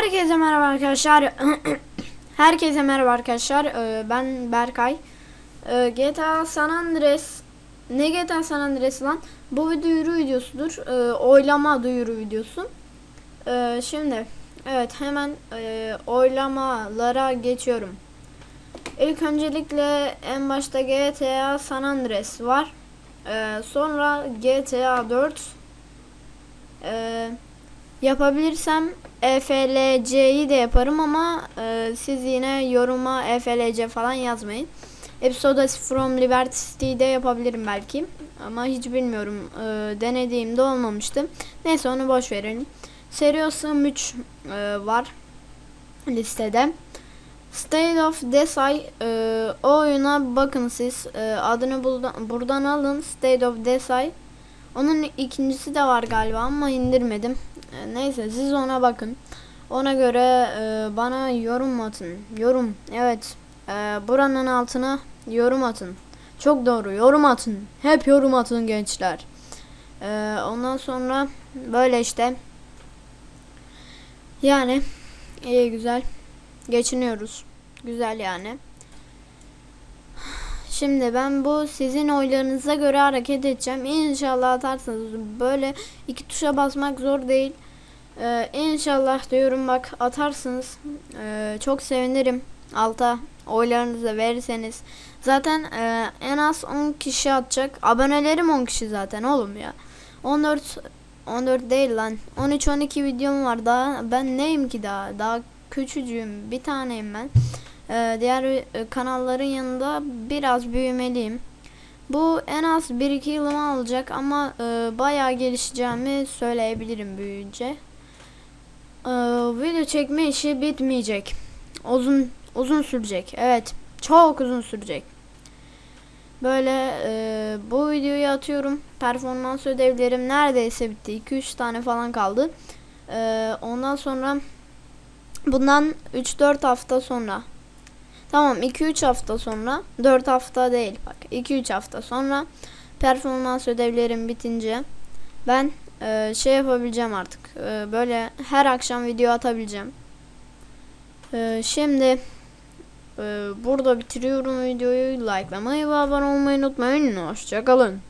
Herkese merhaba arkadaşlar. Herkese merhaba arkadaşlar. Ee, Ben Berkay. Ee, GTA San Andreas ne GTA San Andreas lan? Bu bir duyuru videosudur. Ee, Oylama duyuru videosu. Şimdi evet hemen e, oylamalara geçiyorum. İlk öncelikle en başta GTA San Andreas var. Sonra GTA 4 ee, Yapabilirsem EFLC'yi de yaparım ama e, siz yine yoruma EFLC falan yazmayın. Episodes from Liberty City'de yapabilirim belki. Ama hiç bilmiyorum. E, denediğimde olmamıştı. Neyse onu boş verelim. Seriosum 3 e, var listede. State of Desai e, o oyuna bakın siz. E, adını buradan, buradan alın. State of Desai. Onun ikincisi de var galiba ama indirmedim. E, Neyse siz ona bakın. Ona göre e, bana yorum atın. Yorum. Evet. E, buranın altına yorum atın. Çok doğru. Yorum atın. Hep yorum atın gençler. E, ondan sonra böyle işte. Yani iyi güzel. Geçiniyoruz. Güzel yani. Şimdi ben bu sizin oylarınıza göre hareket edeceğim. İnşallah atarsanız böyle iki tuşa basmak zor değil. Ee, inşallah diyorum bak atarsınız. Ee, çok sevinirim. Alta oylarınızı verirseniz. Zaten e, en az 10 kişi atacak. Abonelerim 10 kişi zaten oğlum ya. 14 14 değil lan. 13 12 videom var daha. Ben neyim ki daha? Daha küçücüğüm. Bir taneyim ben. Ee, diğer e, kanalların yanında biraz büyümeliyim. Bu en az 1-2 yılımı alacak ama e, bayağı gelişeceğimi söyleyebilirim büyüyünce. Ee, video çekme işi bitmeyecek. Uzun uzun sürecek. Evet, çok uzun sürecek. Böyle e, bu videoyu atıyorum. Performans ödevlerim neredeyse bitti. 2-3 tane falan kaldı. Ee, ondan sonra bundan 3-4 hafta sonra Tamam 2-3 hafta sonra 4 hafta değil bak 2-3 hafta sonra performans ödevlerim bitince ben e, şey yapabileceğim artık E, böyle her akşam video atabileceğim. E, şimdi e, burada bitiriyorum videoyu likelamayı ve abone olmayı unutmayın hoşçakalın.